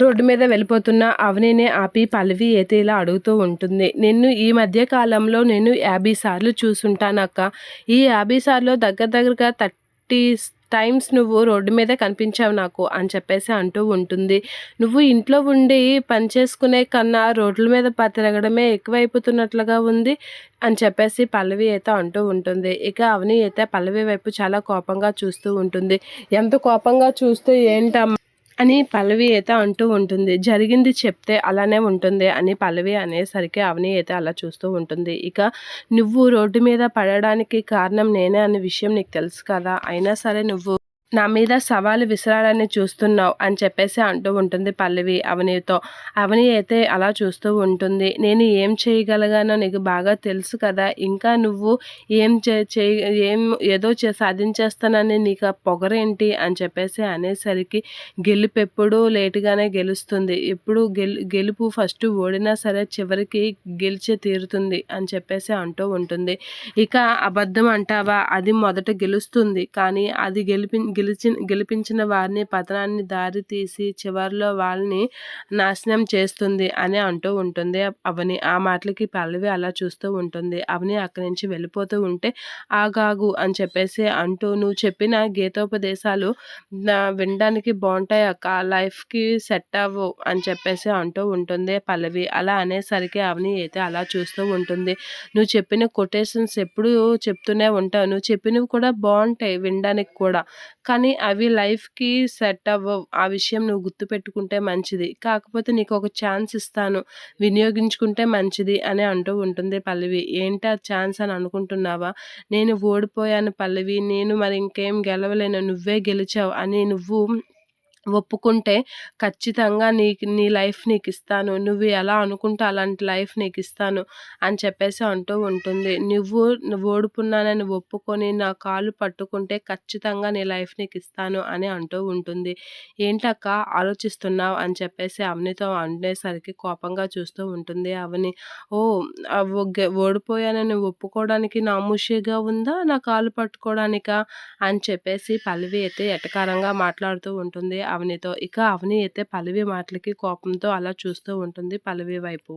Road మీద వెళ్ళిపోతున్న అవనినే ఆపి పల్లవి అయితే ఇలా అడుగుతూ ఉంటుంది. నిన్ను ఈ మధ్య కాలంలో నేను యాభై సార్లు చూసుంటానక్క ఈ యాభై సార్లు దగ్గర దగ్గరగా థర్టీ టైమ్స్ నువ్వు రోడ్డు మీద కనిపించావు నాకు అని చెప్పేసి అంటూ ఉంటుంది. నువ్వు ఇంట్లో ఉండి పని చేసుకునే కన్నా రోడ్ల మీద తిరగడమే ఎక్కువైపోతున్నట్లుగా ఉంది అని చెప్పేసి పల్లవి అయితే అంటూ ఉంటుంది. ఇక అవని అయితే పల్లవి వైపు చాలా కోపంగా చూస్తూ ఉంటుంది. ఎంత కోపంగా చూస్తే ఏంటమ్మా? అని పల్లవి అయితే అంటూ ఉంటుంది. జరిగింది చెప్తే అలానే ఉంటుంది అని పల్లవి అనేసరికి అవని అయితే అలా చూస్తూ ఉంటుంది. ఇక నువ్వు రోడ్డు మీద పడడానికి కారణం నేనే అనే విషయం నీకు తెలుసు కదా. అయినా సరే నువ్వు నా మీద సవాలు విసరాలని చూస్తున్నావు అని చెప్పేసి అంటూ ఉంటుంది పల్లవి అవనితో. అవని అయితే అలా చూస్తూ ఉంటుంది. నేను ఏం చేయగలగానో నీకు బాగా తెలుసు కదా. ఇంకా నువ్వు ఏం చే ఏం ఏదో చే సాధించేస్తానని నీకు పొగరేంటి అని చెప్పేసి అనేసరికి గెలుపు ఎప్పుడూ లేటుగానే గెలుస్తుంది. ఎప్పుడు గెలు గెలుపు ఫస్ట్ ఓడినా సరే చివరికి గెలిచే తీరుతుంది అని చెప్పేసి అంటూ ఉంటుంది. ఇక అబద్ధం అంటావా? అది మొదట గెలుస్తుంది. కానీ అది గెలిపి గెలిచి గెలిపించిన వారిని పతనాన్ని దారి తీసి చివరిలో వాళ్ళని నాశనం చేస్తుంది అని అంటూ ఉంటుంది. అవని ఆ మాటలకి పల్లవి అలా చూస్తూ ఉంటుంది. అవని అక్కడి నుంచి వెళ్ళిపోతూ ఉంటే ఆగాగు అని చెప్పేసి అంటూ నువ్వు చెప్పిన గీతోపదేశాలు వినడానికి బాగుంటాయి అక్క. లైఫ్కి సెట్ అవ్వు అని చెప్పేసి అంటూ ఉంటుంది పల్లవి. అలా అనేసరికి అవని అయితే అలా చూస్తూ ఉంటుంది. నువ్వు చెప్పిన కొటేషన్స్ ఎప్పుడు చెప్తూనే ఉంటావు. నువ్వు చెప్పినవి కూడా బాగుంటాయి వినడానికి కూడా. కానీ అవి లైఫ్కి సెట్ అవ్వవు ఆ విషయం నువ్వు గుర్తుపెట్టుకుంటే మంచిది. కాకపోతే నీకు ఒక ఛాన్స్ ఇస్తాను. వినియోగించుకుంటే మంచిది అని అంటూ ఉంటుంది పల్లవి. ఏంటి ఆ ఛాన్స్ అని అనుకుంటున్నావా? నేను ఓడిపోయాను పల్లవి. నేను మరి ఇంకేం గెలవలేను. నువ్వే గెలిచావు అని నువ్వు ఒప్పుకుంటే ఖచ్చితంగా నీకు నీ లైఫ్ నీకు ఇస్తాను నువ్వు ఎలా అనుకుంటే అలాంటి లైఫ్ నీకు ఇస్తాను అని చెప్పేసి అంటూ ఉంటుంది. నువ్వు ఓడిపోన్నానని ఒప్పుకొని నా కాలు పట్టుకుంటే ఖచ్చితంగా నీ లైఫ్ నీకు ఇస్తాను అని అంటూ ఉంటుంది. ఏంటక్క ఆలోచిస్తున్నావు అని చెప్పేసి అవనితో అనేసరికి కోపంగా చూస్తూ ఉంటుంది అవని. ఓ ఓడిపోయానని ఒప్పుకోవడానికి నా ముషిగా ఉందా? నా కాలు పట్టుకోవడానికా? అని చెప్పేసి పల్లవి అయితే ఎటకారంగా మాట్లాడుతూ ఉంటుంది. అవనితో. ఇక అవని అయితే పల్లవి మాటలకి కోపంతో అలా చూస్తూ ఉంటుంది పల్లవి వైపు.